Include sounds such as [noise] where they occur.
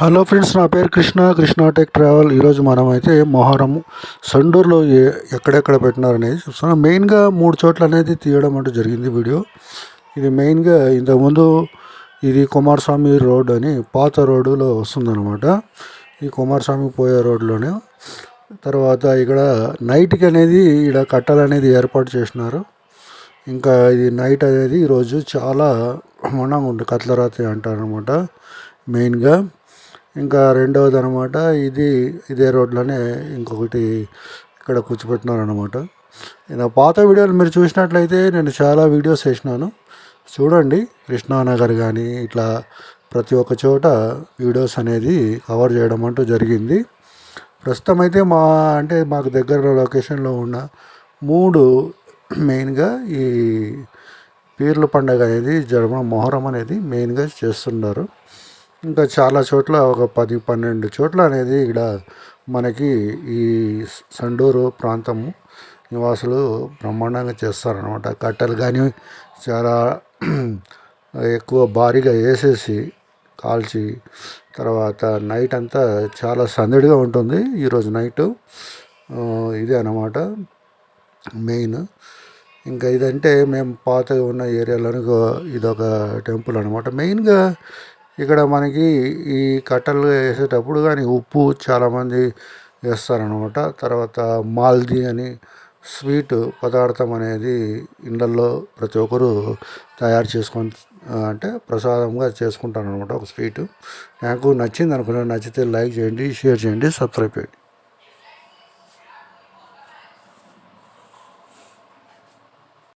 Hello friends నా పేరు Krishna. Krishna tech travel. ఈరోజు మనం అయితే మొహరం సండూరులో ఏ ఎక్కడెక్కడ పెట్టినారనేది చూస్తున్నాం. మెయిన్గా మూడు చోట్ల అనేది తీయడం అంటూ జరిగింది వీడియో. ఇది మెయిన్గా ఇంతకుముందు ఇది కుమారస్వామి రోడ్ అని పాత రోడ్డులో వస్తుందన్నమాట. ఈ కుమారస్వామి పోయే రోడ్లోనే. తర్వాత ఇక్కడ నైట్కి అనేది ఇక్కడ కట్టాలనేది ఏర్పాటు చేసినారు. ఇంకా ఇది నైట్ అనేది ఈరోజు చాలా బ్రహ్మాండంగా ఉంది. కత్లరాత్రి అంటారు అనమాట మెయిన్గా ఇంకా రెండవది అనమాట ఇది ఇదే రోడ్లోనే ఇంకొకటి ఇక్కడ కూర్చోబెట్టినారు అనమాట నా పాత వీడియోలు మీరు చూసినట్లయితే నేను చాలా వీడియోస్ వేసినాను. చూడండి కృష్ణానగర్ కానీ ఇట్లా ప్రతి ఒక్క చోట వీడియోస్ అనేది కవర్ చేయడం అంటూ జరిగింది. ప్రస్తుతం అయితే మా అంటే మాకు దగ్గర లొకేషన్లో ఉన్న మూడు మెయిన్గా ఈ పీర్ల పండగ అనేది జరగడం మొహరం అనేది మెయిన్గా చేస్తున్నారు. ఇంకా చాలా చోట్ల ఒక పది పన్నెండు చోట్ల అనేది ఇక్కడ మనకి ఈ సండూరు ప్రాంతము నివాసులు బ్రహ్మాండంగా చేస్తారనమాట కట్టెలు కానీ చాలా [clears throat] ఎక్కువ భారీగా వేసేసి కాల్చి తర్వాత నైట్ అంతా చాలా సందడిగా ఉంటుంది. ఈరోజు నైటు ఇదే అన్నమాట మెయిన్. ఇంకా ఇదంటే మేము పాతగా ఉన్న ఏరియాలో ఇదొక టెంపుల్ అనమాట మెయిన్గా ఇక్కడ మనకి ఈ కట్టెలు వేసేటప్పుడు కానీ ఉప్పు చాలామంది వేస్తారనమాట తర్వాత మాల్దీ అని స్వీట్ పదార్థం అనేది ఇళ్ళల్లో ప్రతి ఒక్కరు తయారు చేసుకొని అంటే ప్రసాదంగా చేసుకుంటాను అనమాట ఒక స్వీటు. నాకు నచ్చింది అనుకున్నాను. నచ్చితే లైక్ చేయండి షేర్ చేయండి సబ్స్క్రైబ్ చేయండి.